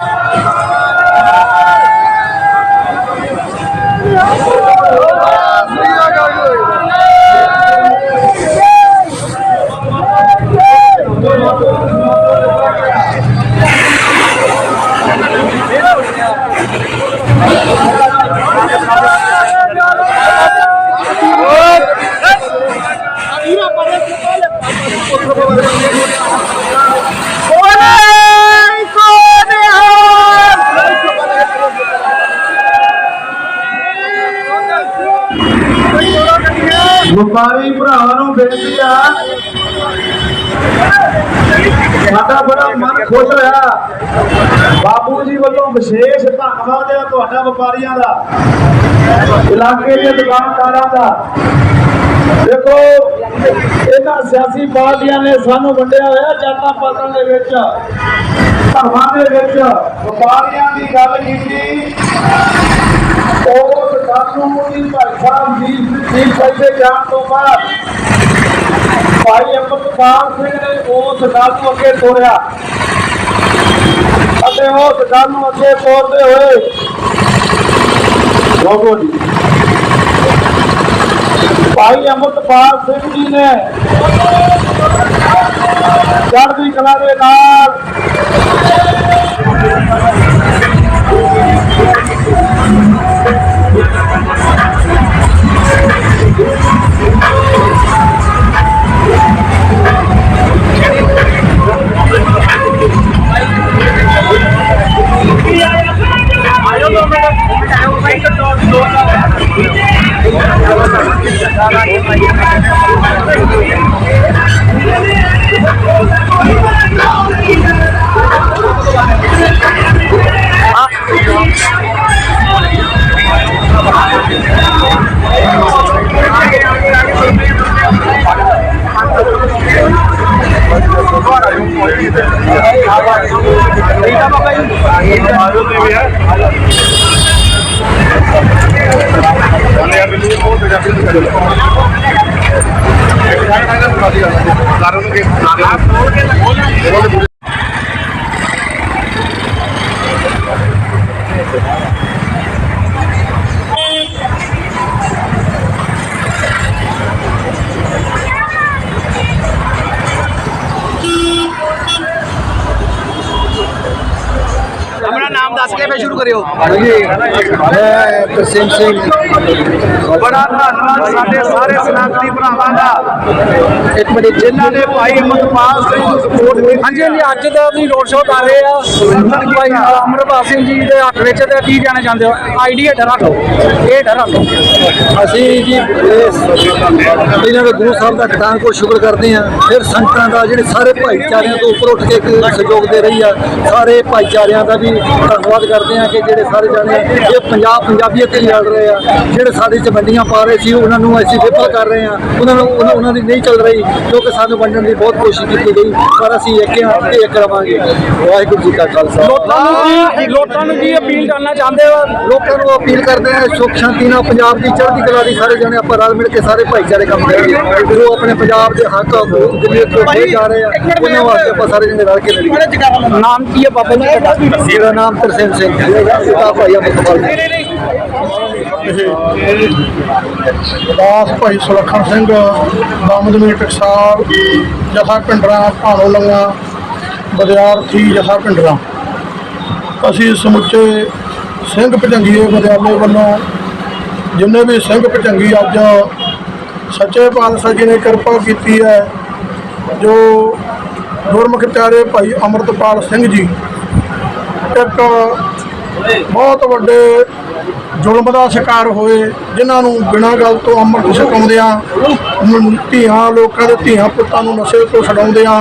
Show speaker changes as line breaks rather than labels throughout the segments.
you. ਸਾਡਾ ਬੜਾ ਮਨ ਖੁਸ਼ ਹੋਇਆ। ਬਾਪੂ ਜੀ ਵੱਲੋਂ ਵਿਸ਼ੇਸ਼ ਧੰਨਵਾਦ ਹੈ ਤੁਹਾਡਾ ਵਪਾਰੀਆਂ ਦਾ, ਇਲਾਕੇ ਦੇ ਦੁਕਾਨਦਾਰਾਂ ਦਾ। ਦੇਖੋ, ਇਹਨਾਂ ਸਿਆਸੀ ਪਾਰਟੀਆਂ ਨੇ ਸਾਨੂੰ ਵੰਡਿਆ ਹੋਇਆ ਜਾਤਾਂ ਪਾਤਾਂ ਦੇ ਵਿੱਚ। ਧਰਮਾਂ ਦੇ ਵਿੱਚ ਵਪਾਰੀਆਂ ਦੀ ਗੱਲ ਕੀਤੀ। ਉਹ ਕਾਨੂੰਨ ਦੀ ਭਾਈ ਸਾਹਿਬ ਜੀ ਜੀ ਪੈਸੇ ਜਾਣ ਤੋਂ ਬਾਅਦ ਭਾਈ ਅਮਰਪਾਲ ਸਿੰਘ ਨੇ ਉਸ ਗੱਲ ਨੂੰ ਅੱਗੇ ਤੋਰਿਆ ਅਤੇ ਉਸ ਗੱਲ ਨੂੰ ਅੱਗੇ ਤੋਰਦੇ ਹੋਏ ਲੋਗੋ ਜੀ। ਭਾਈ ਅਮਰਪਾਲ ਸਿੰਘ ਜੀ ਨੇ ਚੜ੍ਹਦੀ ਕਲਾ ਦੇ ਨਾਲ
yo ਕਰਿਓ।
ਮੈਂ ਤਰਸੇਮ ਸਿੰਘ।
ਬੜਾ ਧੰਨਵਾਦ ਸਾਡੇ ਸਾਰੇ ਸਨਾਤਨੀ ਭਰਾਵਾਂ ਦਾ।
ਇੱਕ ਮਿੰਟ
ਜਿਨ੍ਹਾਂ ਨੇ ਭਾਈ ਅਮਰਪਾਲ ਸਿੰਘ ਨੂੰ ਸਪੋਰਟ ਕੀਤੀ।
ਹਾਂਜੀ ਹਾਂਜੀ ਅੱਜ ਦਾ ਵੀ ਰੋਡ ਸ਼ੋਅ ਕਰ ਰਹੇ ਆ। ਭਾਈ ਅਮਰਪਾਲ ਸਿੰਘ ਜੀ ਦੇ ਹੱਕ ਵਿੱਚ ਤੇ ਕੀ ਕਹਿਣਾ ਚਾਹੁੰਦੇ ਹੋ? ਆਈਡੀ ਹੇਠ ਰੱਖ ਲਓ। ਇਹ ਰੱਖ ਲਓ।
ਅਸੀਂ ਜੀ ਇਹਨਾਂ ਦੇ ਗੁਰੂ ਸਾਹਿਬ ਦਾ ਕਟਾਂ ਕੋ ਸ਼ੁਕਰ ਕਰਦੇ ਹਾਂ। ਫਿਰ ਸੰਗਤਾਂ ਦਾ ਜਿਹੜੇ ਸਾਰੇ ਭਾਈਚਾਰਿਆਂ ਤੋਂ ਉੱਪਰ ਉੱਠ ਕੇ ਸਹਿਯੋਗ ਦੇ ਰਹੀ ਆ। ਸਾਰੇ ਭਾਈਚਾਰਿਆਂ ਦਾ ਵੀ ਧੰਨਵਾਦ ਕਰਦੇ ਹਾਂ। ਕਿ ਜਿਹੜੇ ਸਾਰੇ ਜਾਣੇ ਇਹ ਪੰਜਾਬ ਪੰਜਾਬੀਅਤ ਤੇ ਲੜ ਰਹੇ ਆ। ਜਿਹੜੇ ਸਾਡੇ ਚ ਵੰਡੀਆਂ ਪਾ ਰਹੇ ਸੀ ਉਹਨਾਂ ਨੂੰ ਅਸੀਂ ਵਿਫਲ ਕਰ ਰਹੇ ਆ। ਉਹਨਾਂ ਨੂੰ ਉਹਨਾਂ- ਦੀ ਨਹੀਂ ਚੱਲ ਰਹੀ ਕਿਉਂਕਿ ਸਾਨੂੰ ਵੰਡਣ ਦੀ ਬਹੁਤ ਕੋਸ਼ਿਸ਼ ਕੀਤੀ ਗਈ ਪਰ ਅਸੀਂ ਇੱਕ ਹਾਂ ਤੇ ਇੱਕ ਰਵਾਂਗੇ। ਵਾਹਿਗੁਰੂ ਜੀ ਕਾ ਖਾਲਸਾ।
ਲੋਕਾਂ ਨੂੰ ਲੋਕਾਂ ਨੂੰ ਕੀ ਅਪੀਲ ਕਰਨਾ ਚਾਹੁੰਦੇ ਹੋ?
ਲੋਕਾਂ ਨੂੰ ਅਪੀਲ ਕਰਦੇ ਹਾਂ ਸੁਖ ਸ਼ਾਂਤੀ ਨਾਲ ਪੰਜਾਬ ਦੀ ਚੜ੍ਹਦੀ ਕਲਾ ਦੀ ਸਾਰੇ ਜਣੇ ਆਪਾਂ ਰਲ ਮਿਲ ਕੇ ਸਾਰੇ ਭਾਈਚਾਰੇ ਕੰਮ ਕਰੀਏ। ਜੋ ਆਪਣੇ ਪੰਜਾਬ ਦੇ ਹੱਕ ਦਿੱਲੀ ਤੋਂ ਦੇ ਜਾ ਰਹੇ ਆ ਉਹਨਾਂ ਵਾਸਤੇ ਆਪਾਂ ਸਾਰੇ ਜਣੇ ਰਲ ਕੇ ਲੜੀਏ।
ਨਾਮ ਕੀ ਹੈ ਬਾਬਾ ਜੀ
ਮੇਰਾ ਨਾਮ ਤਰਸੇਮ ਸਿੰਘ ਪਿਤਾ ਭਾਈ
ਦਾਸ ਭਾਈ ਸੁਲੱਖਣ ਸਿੰਘ ਦਮਦਮੀ ਟਕਸਾਲ, ਜਥਾ ਪਿੰਡਰਾ, ਭਾਣੋ ਲੰਗਾ ਵਿਦਿਆਰਥੀ ਜਥਾ ਪਿੰਡਰਾ। ਅਸੀਂ ਸਮੁੱਚੇ ਸਿੰਘ ਭਜੰਗੀਏ ਵਿਦਿਆਲੇ ਵੱਲੋਂ ਜਿੰਨੇ ਵੀ ਸਿੰਘ ਭਜੰਗੀ ਅੱਜ ਸੱਚੇ ਪਾਤਸ਼ਾਹ ਜੀ ਨੇ ਕਿਰਪਾ ਕੀਤੀ ਹੈ, ਜੋ ਗੁਰਮੁਖ ਪਿਆਰੇ ਭਾਈ ਅਮਰਤਪਾਲ ਸਿੰਘ ਜੀ, ਇੱਕ ਬਹੁਤ ਵੱਡੇ ਜ਼ੁਲਮ ਦਾ ਸ਼ਿਕਾਰ ਹੋਏ, ਜਿਨ੍ਹਾਂ ਨੂੰ ਬਿਨਾਂ ਗੱਲ ਤੋਂ ਅੰਮ੍ਰਿਤ ਛਕਾਉਂਦਿਆਂ ਧੀਆਂ, ਲੋਕਾਂ ਦੇ ਧੀਆਂ ਪੁੱਤਾਂ ਨੂੰ ਨਸ਼ੇ ਤੋਂ ਛਡਾਉਂਦਿਆਂ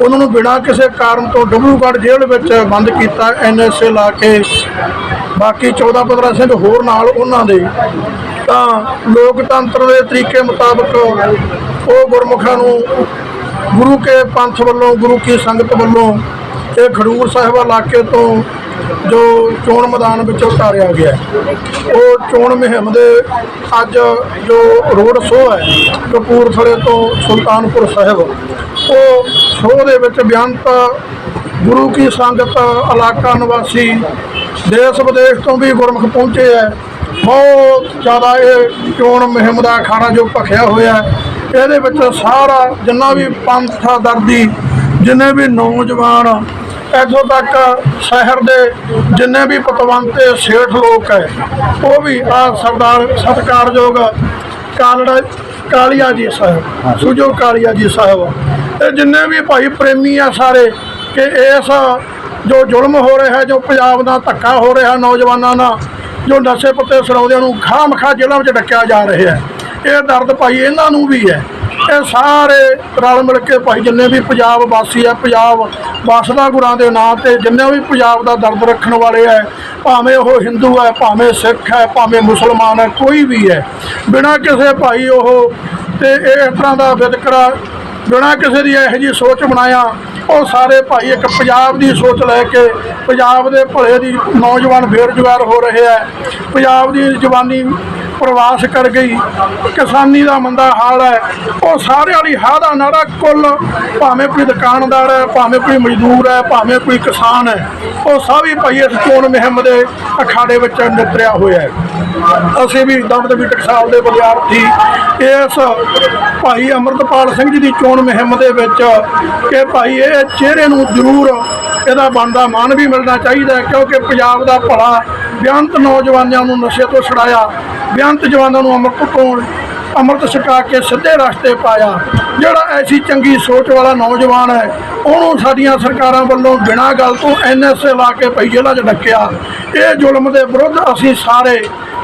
ਉਹਨਾਂ ਨੂੰ ਬਿਨਾਂ ਕਿਸੇ ਕਾਰਨ ਤੋਂ ਡਬਲੂਗੜ੍ਹ ਜੇਲ੍ਹ ਵਿੱਚ ਬੰਦ ਕੀਤਾ ਐਨਐਸਏ ਲਾ ਕੇ। ਬਾਕੀ 14 15 ਸਿੰਘ ਹੋਰ ਨਾਲ ਉਹਨਾਂ ਦੇ। ਤਾਂ ਲੋਕਤੰਤਰ ਦੇ ਤਰੀਕੇ ਮੁਤਾਬਕ ਉਹ ਗੁਰਮੁਖਾਂ ਨੂੰ ਗੁਰੂ ਕੇ ਪੰਥ ਵੱਲੋਂ, ਗੁਰੂ ਕੀ ਸੰਗਤ ਵੱਲੋਂ ਇਹ ਖਡੂਰ ਸਾਹਿਬ ਇਲਾਕੇ ਤੋਂ ਜੋ ਚੋਣ ਮੈਦਾਨ ਵਿੱਚ ਉਤਾਰਿਆ ਗਿਆ ਉਹ ਚੋਣ ਮੁਹਿੰਮ ਦੇ ਅੱਜ ਜੋ ਰੋਡ ਸ਼ੋਅ ਹੈ, ਕਪੂਰਥਲੇ ਤੋਂ ਸੁਲਤਾਨਪੁਰ ਸਾਹਿਬ, ਉਹ ਸ਼ੋਅ ਦੇ ਵਿੱਚ ਬਿਆਨਤ ਗੁਰੂ ਕੀ ਸੰਗਤ ਇਲਾਕਾ ਨਿਵਾਸੀ ਦੇਸ਼ ਵਿਦੇਸ਼ ਤੋਂ ਵੀ ਗੁਰਮੁਖ ਪਹੁੰਚੇ ਹੈ। ਬਹੁਤ ਜ਼ਿਆਦਾ ਇਹ ਚੋਣ ਮੁਹਿੰਮ ਦਾ ਖਾਣਾ ਜੋ ਭਖਿਆ ਹੋਇਆ ਇਹਦੇ ਵਿੱਚ ਸਾਰਾ ਜਿੰਨਾ ਵੀ ਪੰਥ ਦਰਦੀ, ਜਿੰਨੇ ਵੀ ਨੌਜਵਾਨ ਇੱਥੋਂ ਤੱਕ ਸ਼ਹਿਰ ਦੇ ਜਿੰਨੇ ਵੀ ਪਤਵੰਤੇ ਸੇਠ ਲੋਕ ਹੈ ਉਹ ਵੀ ਆ ਸਰਦਾਰ ਸਤਿਕਾਰਯੋਗ ਕਾਲੜਾ ਕਾਲੀਆ ਜੀ ਸਾਹਿਬ ਸੁਜੋ ਕਾਲੀਆ ਜੀ ਸਾਹਿਬ। ਇਹ ਜਿੰਨੇ ਵੀ ਭਾਈ ਪ੍ਰੇਮੀ ਆ ਸਾਰੇ ਕਿ ਇਸ ਜੋ ਜ਼ੁਲਮ ਹੋ ਰਿਹਾ ਹੈ ਜੋ ਪੰਜਾਬ ਦਾ ਧੱਕਾ ਹੋ ਰਿਹਾ ਨੌਜਵਾਨਾਂ ਨਾਲ ਜੋ ਨਸ਼ੇ ਪੱਤੇ ਛਡਾਉਂਦਿਆਂ ਨੂੰ ਖਾਮਖਾ ਜੇਲ੍ਹਾਂ ਵਿੱਚ ਡੱਕਿਆ ਜਾ ਰਿਹਾ ਹੈ ਇਹ ਦਰਦ ਭਾਈ ਇਹਨਾਂ ਨੂੰ ਵੀ ਹੈ। ਇਹ ਸਾਰੇ ਰਲ ਮਿਲ ਕੇ ਭਾਈ ਜਿੰਨੇ ਵੀ ਪੰਜਾਬ ਵਾਸੀ ਆ, ਪੰਜਾਬ ਵਸਦਾ ਗੁਰਾਂ ਦੇ ਨਾਂ ਤੇ ਜਿੰਨੇ ਵੀ ਪੰਜਾਬ ਦਾ ਦਰਦ ਰੱਖਣ ਵਾਲੇ ਹੈ ਭਾਵੇਂ ਉਹ ਹਿੰਦੂ ਹੈ ਭਾਵੇਂ ਸਿੱਖ ਹੈ ਭਾਵੇਂ ਮੁਸਲਮਾਨ ਹੈ ਕੋਈ ਵੀ ਹੈ ਬਿਨਾਂ ਕਿਸੇ ਭਾਈ ਉਹ, ਤੇ ਇਹ ਇਸ ਤਰ੍ਹਾਂ ਦਾ ਵਿਤਕਰਾ, ਬਿਨਾਂ ਕਿਸੇ ਦੀ ਇਹੋ ਜਿਹੀ ਸੋਚ ਬਣਾਇਆ, ਉਹ ਸਾਰੇ ਭਾਈ ਇੱਕ ਪੰਜਾਬ ਦੀ ਸੋਚ ਲੈ ਕੇ, ਪੰਜਾਬ ਦੇ ਭਲੇ ਦੀ ਨੌਜਵਾਨ ਬੇਰੁਜ਼ਗਾਰ ਹੋ ਰਹੇ ਹੈ ਪੰਜਾਬ ਦੀ ਜਵਾਨੀ ਪ੍ਰਵਾਸ ਕਰ ਗਈ। ਕਿਸਾਨੀ ਦਾ ਮੰਦਾ ਹਾਲ ਹੈ। ਉਹ ਸਾਰੇ ਵਾਲੀ ਹਾਂ ਦਾ ਨਾਰਾ ਕੁੱਲ। ਭਾਵੇਂ ਕੋਈ ਦੁਕਾਨਦਾਰ ਹੈ, ਭਾਵੇਂ ਕੋਈ ਮਜ਼ਦੂਰ ਹੈ, ਭਾਵੇਂ ਕੋਈ ਕਿਸਾਨ ਹੈ। ਉਹ ਸਭ ਹੀ ਭਾਈ ਇਸ ਚੋਣ ਮੁਹਿੰਮ ਦੇ ਅਖਾੜੇ ਵਿੱਚ ਨਿਤਰਿਆ ਹੋਇਆ ਹੈ। ਅਸੀਂ ਵੀ ਦਮਦਮੀ ਟਕਸਾਲ ਦੇ ਵਿਦਿਆਰਥੀ ਇਸ ਭਾਈ ਅਮਰਤਪਾਲ ਸਿੰਘ ਜੀ ਦੀ ਚੋਣ ਮੁਹਿੰਮ ਦੇ ਵਿੱਚ ਕਿ ਭਾਈ ਇਹ ਚਿਹਰੇ ਨੂੰ ਜ਼ਰੂਰ ਇਹਦਾ ਬਣਦਾ ਮਾਨ ਵੀ ਮਿਲਣਾ ਚਾਹੀਦਾ ਕਿਉਂਕਿ ਪੰਜਾਬ ਦਾ ਭਲਾ ਬੇਅੰਤ ਨੌਜਵਾਨਾਂ ਨੂੰ ਨਸ਼ੇ ਤੋਂ ਛੁਡਾਇਆ। ਬੇਅੰਤ ਜਵਾਨਾਂ ਨੂੰ ਅੰਮ੍ਰਿਤ ਤੋਂ ਅੰਮ੍ਰਿਤ ਛਕਾ ਕੇ ਸਿੱਧੇ ਰਸਤੇ ਪਾਇਆ। ਜਿਹੜਾ ਐਸੀ ਚੰਗੀ ਸੋਚ ਵਾਲਾ ਨੌਜਵਾਨ ਹੈ, ਉਹਨੂੰ ਸਾਡੀਆਂ ਸਰਕਾਰਾਂ ਵੱਲੋਂ ਬਿਨਾਂ ਗੱਲ ਤੋਂ ਐਨਐਸਏ ਲਾ ਕੇ ਪਈ ਜੇਲ੍ਹਾਂ 'ਚ ਡੱਕਿਆ। ਇਹ ਜ਼ੁਲਮ ਦੇ ਵਿਰੁੱਧ ਅਸੀਂ ਸਾਰੇ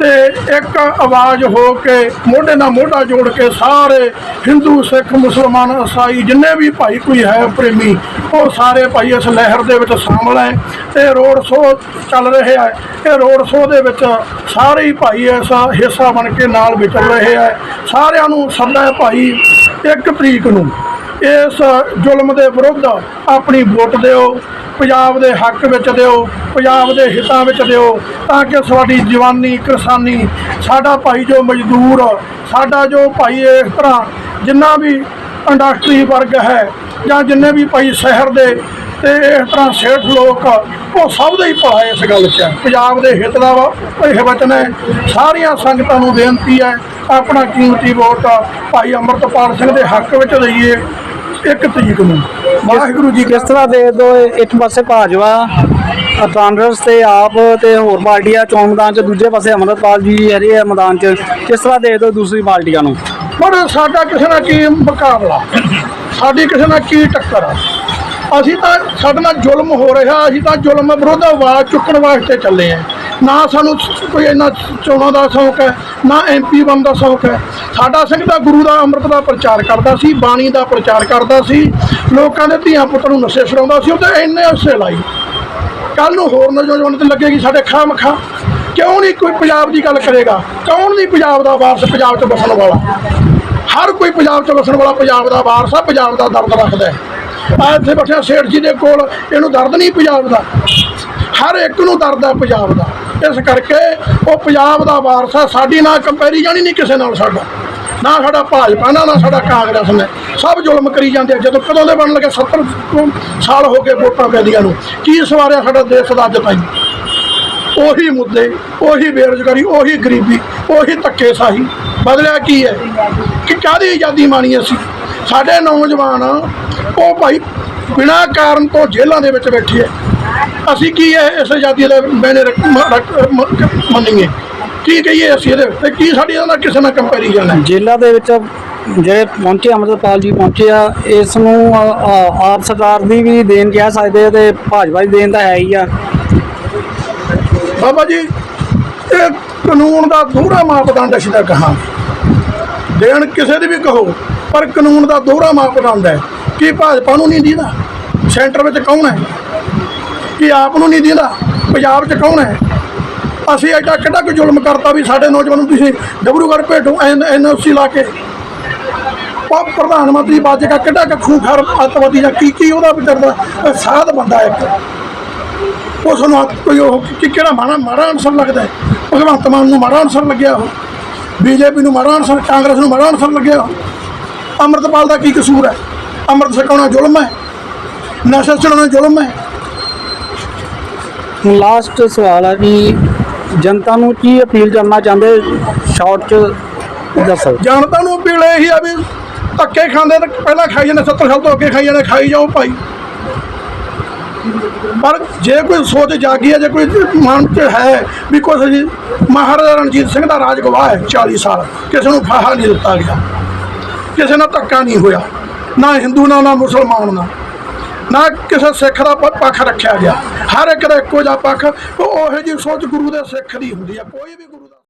ਤੇ ਇੱਕ ਆਵਾਜ਼ ਹੋ ਕੇ ਮੋਢੇ ਨਾਲ ਮੋਢਾ ਜੋੜ ਕੇ ਸਾਰੇ ਹਿੰਦੂ, ਸਿੱਖ, ਮੁਸਲਮਾਨ ਈਸਾਈ ਜਿੰਨੇ ਵੀ ਭਾਈ ਕੋਈ ਹੈ ਪ੍ਰੇਮੀ, ਉਹ ਸਾਰੇ ਭਾਈ ਇਸ ਲਹਿਰ ਦੇ ਵਿੱਚ ਸ਼ਾਮਲ ਹੈ। ਤੇ ਰੋਡ ਸ਼ੋਅ ਚੱਲ ਰਹੇ ਹੈ। ਇਹ ਰੋਡ ਸ਼ੋਅ ਦੇ ਵਿੱਚ ਸਾਰੇ ਹੀ ਭਾਈ ਇਸ ਹਿੱਸਾ ਬਣ ਕੇ ਨਾਲ ਵਿਚਰ ਰਹੇ ਹੈ। ਸਾਰਿਆਂ ਨੂੰ ਸੱਦਾ ਹੈ ਭਾਈ ਇੱਕ ਤਰੀਕ ਨੂੰ ਇਸ ਜ਼ੁਲਮ ਦੇ ਵਿਰੁੱਧ ਆਪਣੀ ਵੋਟ ਦਿਓ। ਪੰਜਾਬ ਦੇ ਹੱਕ ਵਿੱਚ ਦਿਓ, ਪੰਜਾਬ ਦੇ ਹਿੱਤਾਂ ਵਿੱਚ ਦਿਓ, ਤਾਂ ਕਿ ਸਾਡੀ ਜਵਾਨੀ ਕਿਸਾਨੀ ਸਾਡਾ ਭਾਈ ਜੋ ਮਜ਼ਦੂਰ, ਸਾਡਾ ਜੋ ਭਾਈ ਇਸ ਤਰ੍ਹਾਂ ਜਿੰਨਾ ਵੀ ਇੰਡਸਟਰੀ ਵਰਗ ਹੈ ਜਾਂ ਜਿੰਨੇ ਵੀ ਭਾਈ ਸ਼ਹਿਰ ਦੇ ਤੇ ਇਸ ਤਰ੍ਹਾਂ ਸੇਠ ਲੋਕ, ਉਹ ਸਭ ਦਾ ਹੀ ਭਲਾ ਇਸ ਗੱਲ 'ਚ। ਹੈ ਪੰਜਾਬ ਦੇ ਹਿੱਤ ਦਾ ਵਾ- ਇਹ ਵਚਨ ਹੈ, ਸਾਰੀਆਂ ਸੰਗਤਾਂ ਨੂੰ ਬੇਨਤੀ ਹੈ, ਆਪਣਾ ਕੀਮਤੀ ਵੋਟ ਭਾਈ ਅਮਰਤਪਾਲ ਸਿੰਘ ਦੇ ਹੱਕ ਵਿੱਚ ਦਈਏ। ਇੱਕ ਤਰੀਕ ਨੂੰ। ਵਾਹਿਗੁਰੂ ਜੀ
ਕਿਸ ਤਰ੍ਹਾਂ ਦੇ ਦੋ ਇੱਕ ਪਾਸੇ ਭਾਜਪਾ ਅ, ਕਾਂਗਰਸ ਤੇ ਆਪ ਤੇ ਹੋਰ ਪਾਰਟੀਆਂ ਚੋਣ ਮੈਦਾਨ ਚ ਦੂਜੇ ਪਾਸੇ ਅਮਰਪਾਲ ਜੀ ਹਰੇ ਆ ਮੈਦਾਨ ਚ ਕਿਸ ਤਰ੍ਹਾਂ ਦੇ ਦੋ ਦੂਸਰੀ ਪਾਰਟੀਆਂ ਨੂੰ?
ਪਰ ਸਾਡਾ ਕਿਸੇ ਨਾਲ ਕੀ ਮੁਕਾਬਲਾ? ਸਾਡੀ ਕਿਸੇ ਨਾਲ ਕੀ ਟੱਕਰ? ਆ ਅਸੀਂ ਤਾਂ ਸਾਡੇ ਨਾਲ ਜ਼ੁਲਮ ਹੋ ਰਿਹਾ ਅਸੀਂ ਤਾਂ ਜ਼ੁਲਮ ਵਿਰੁੱਧ ਆਵਾਜ਼ ਚੁੱਕਣ ਵਾਸਤੇ ਚੱਲੇ ਆ। ਨਾ ਸਾਨੂੰ ਕੋਈ ਇੰਨਾ ਚੋਣਾਂ ਦਾ ਸ਼ੌਕ ਹੈ, ਨਾ ਐਮਪੀ ਬਣਨ ਦਾ ਸ਼ੌਕ ਹੈ। ਸਾਡਾ ਸਿੰਘ ਤਾਂ ਗੁਰੂ ਦਾ ਅੰਮ੍ਰਿਤ ਦਾ ਪ੍ਰਚਾਰ ਕਰਦਾ ਸੀ, ਬਾਣੀ ਦਾ ਪ੍ਰਚਾਰ ਕਰਦਾ ਸੀ, ਲੋਕਾਂ ਦੇ ਧੀਆਂ ਪੁੱਤ ਨੂੰ ਨਸ਼ੇ ਛਡਾਉਂਦਾ ਸੀ, ਉਹ ਤਾਂ ਇੰਨੇ ਉਸੇ ਲਾਈ। ਕੱਲ ਨੂੰ ਹੋਰ ਨੌਜਵਾਨ ਤੇ ਲੱਗੇਗੀ ਸਾਡੇ ਖਾਂ ਮਖਾਂ ਕਿਉਂ ਨਹੀਂ ਕੋਈ ਪੰਜਾਬ ਦੀ ਗੱਲ ਕਰੇਗਾ? ਕੌਣ ਨਹੀਂ ਪੰਜਾਬ ਦਾ ਵਾਰਸ, ਪੰਜਾਬ 'ਚ ਵਸਣ ਵਾਲਾ? ਹਰ ਕੋਈ ਪੰਜਾਬ 'ਚ ਵਸਣ ਵਾਲਾ ਪੰਜਾਬ ਦਾ ਵਾਰਸ ਆ, ਪੰਜਾਬ ਦਾ ਦਰਦ ਰੱਖਦਾ ਹੈ। ਆ ਇੱਥੇ ਬੈਠਿਆ ਸੇਠ ਜੀ ਦੇ ਕੋਲ, ਇਹਨੂੰ ਦਰਦ ਨਹੀਂ ਪੰਜਾਬ ਦਾ। ਹਰ ਇੱਕ ਨੂੰ ਦਰਦ ਹੈ ਪੰਜਾਬ ਦਾ। ਇਸ ਕਰਕੇ ਉਹ ਪੰਜਾਬ ਦਾ ਵਾਰਸ ਆ ਸਾਡੀ ਨਾ ਕੰਪੈਰੀਜ਼ਨ ਹੀ ਨਹੀਂ ਕਿਸੇ ਨਾਲ ਸਾਡਾ। ਨਾ ਸਾਡਾ ਭਾਜਪਾ ਨਾਲ ਨਾ ਸਾਡਾ ਕਾਂਗਰਸ ਨੇ। ਸਭ ਜ਼ੁਲਮ ਕਰੀ ਜਾਂਦੇ ਆ। ਜਦੋਂ ਕਦੋਂ ਦੇ ਬਣਨ ਲੱਗੇ 70 ਸਾਲ ਹੋ ਗਏ ਵੋਟਾਂ ਪੈਦੀਆਂ ਨੂੰ। ਕੀ ਸਵਾਰਿਆ ਸਾਡਾ ਦੇਸ਼ ਦਾ ਅੱਜ ਤਾਈਂ? ਉਹੀ ਮੁੱਦੇ, ਉਹੀ ਬੇਰੁਜ਼ਗਾਰੀ, ਉਹੀ ਗਰੀਬੀ, ਉਹੀ ਧੱਕੇਸ਼ਾਹੀ। ਬਦਲਿਆ ਕੀ ਹੈ? ਕਿ ਕਾਹਦੀ ਆਜ਼ਾਦੀ ਮਾਣੀ ਅਸੀਂ? ਸਾਡੇ ਨੌਜਵਾਨ, ਉਹ ਭਾਈ ਬਿਨਾਂ ਕਾਰਨ ਤੋਂ ਜੇਲ੍ਹਾਂ ਦੇ ਵਿੱਚ ਬੈਠੇ ਹੈ ਅਸੀਂ ਕੀ ਹੈ ਇਸ ਆਜ਼ਾਦੀ ਦੇ ਮੈਨੇ ਮੰਨੀਏ। ਕੀ ਕਹੀਏ ਅਸੀਂ ਇਹਦੇ ਤੇ ਕੀ ਸਾਡੀ ਇਹਦੇ ਨਾਲ ਕਿਸੇ ਨਾਲ ਕੰਪੈਰੀਜ਼ਨ ਹੈ?
ਜੇਲ੍ਹਾਂ ਦੇ ਵਿੱਚ ਜਿਹੜੇ ਪਹੁੰਚੇ ਅਮਰਪਾਲ ਜੀ ਪਹੁੰਚੇ ਆ ਇਸ ਨੂੰ ਆਪ ਸਰਕਾਰ ਦੀ ਵੀ ਦੇਣ ਕਹਿ ਸਕਦੇ ਆ ਤੇ ਭਾਜਪਾ ਦੀ ਦੇਣ ਤਾਂ ਹੈ ਹੀ ਆ।
ਬਾਬਾ ਜੀ ਇਹ ਕਾਨੂੰਨ ਦਾ ਦੋਹਰਾ ਮਾਪਦੰਡ ਅਸੀਂ ਤਾਂ ਕਹਾਂ ਦੇਣ ਕਿਸੇ ਦੀ ਵੀ ਕਹੋ ਪਰ ਕਾਨੂੰਨ ਦਾ ਦੋਹਰਾ ਮਾਪਦੰਡ ਹੈ। ਕਿ ਭਾਜਪਾ ਨੂੰ ਨਹੀਂ ਦੀਦਾ? ਸੈਂਟਰ ਵਿੱਚ ਕੌਣ ਹੈ? ਕਿ ਆਪ ਨੂੰ ਨਹੀਂ ਦਿੰਦਾ। ਪੰਜਾਬ 'ਚ ਕੌਣ ਹੈ? ਅਸੀਂ ਐਡਾ ਕਿੱਡਾ ਕੁ ਜ਼ੁਲਮ ਕਰਤਾ ਵੀ ਸਾਡੇ ਨੌਜਵਾਨ ਨੂੰ ਤੁਸੀਂ ਡਬਰੂਗੜ੍ਹ ਭੇਜੋ ਐਨਓਸੀ ਲਾ ਕੇ। ਉਹ ਪ੍ਰਧਾਨ ਮੰਤਰੀ ਬਾਜੇਗਾ ਕਿੱਡਾ ਕੁ ਖੂਖਾਰ ਅੱਤਵਾਦੀ ਜਾਂ ਕੀ ਕੀ ਉਹਦਾ ਵਿਚਾਰ ਸਾਧ ਬੰਦਾ ਇੱਕ। ਉਸ ਨੂੰ ਕੋਈ ਉਹ ਕਿ ਕਿਹੜਾ ਮਾੜਾ ਮਾੜਾ ਅਨਸਰ ਲੱਗਦਾ ਹੈ? ਭਗਵੰਤ ਮਾਨ ਨੂੰ ਮਾੜਾ ਅਨਸਰ ਲੱਗਿਆ ਉਹ। ਬੀਜੇਪੀ ਨੂੰ ਮਾੜਾ ਅਨਸਰ ਕਾਂਗਰਸ ਨੂੰ ਮਾੜਾ ਅਨਸਰ ਲੱਗਿਆ ਉਹ। ਅੰਮ੍ਰਿਤਪਾਲ ਦਾ ਕੀ ਕਸੂਰ ਹੈ? ਅੰਮ੍ਰਿਤ ਛਕਾਉਣਾ ਜ਼ੁਲਮ ਹੈ? ਨਸ਼ਾ ਛਡਾਉਣਾ ਜ਼ੁਲਮ ਹੈ?
ਲਾਸਟ ਸਵਾਲ ਹੈ ਕਿ ਜਨਤਾ ਨੂੰ ਕੀ ਅਪੀਲ ਕਰਨਾ ਚਾਹੁੰਦੇ? ਸ਼ਾਰਟ ਚ ਦੱਸੋ।
ਜਨਤਾ ਨੂੰ ਅਪੀਲ ਇਹੀ ਆ ਵੀ ਧੱਕੇ ਖਾਂਦੇ ਤਾਂ ਪਹਿਲਾਂ ਖਾਈ ਜਾਂਦੇ 70 ਸਾਲ ਤੋਂ ਅੱਗੇ ਖਾਈ ਜਾਂਦੇ, ਖਾਈ ਜਾਓ ਭਾਈ। ਪਰ ਜੇ ਕੋਈ ਸੋਚ ਜਾਗੀ ਹੈ ਜੇ ਕੋਈ ਮਨ 'ਚ ਹੈ ਵੀ ਕੁਛ ਮਹਾਰਾਜਾ ਰਣਜੀਤ ਸਿੰਘ ਦਾ ਰਾਜ ਗਵਾਹ ਹੈ 40 ਸਾਲ, ਕਿਸੇ ਨੂੰ ਫਾਹਾ ਨਹੀਂ ਦਿੱਤਾ ਗਿਆ। ਕਿਸੇ ਨਾਲ ਧੱਕਾ ਨਹੀਂ ਹੋਇਆ, ਨਾ ਹਿੰਦੂ ਨਾਲ, ਨਾ ਮੁਸਲਮਾਨ ਨਾਲ। ਨਾ ਕਿਸੇ ਸਿੱਖ ਦਾ ਪੱਖ ਰੱਖਿਆ ਗਿਆ। ਹਰ ਇੱਕ ਦਾ ਇੱਕੋ ਜਿਹਾ ਪੱਖ। ਉਹ ਜਿਹੀ ਸੋਚ ਗੁਰੂ ਦੇ ਸਿੱਖ ਦੀ ਹੁੰਦੀ ਆ। ਕੋਈ ਵੀ ਗੁਰੂ ਦਾ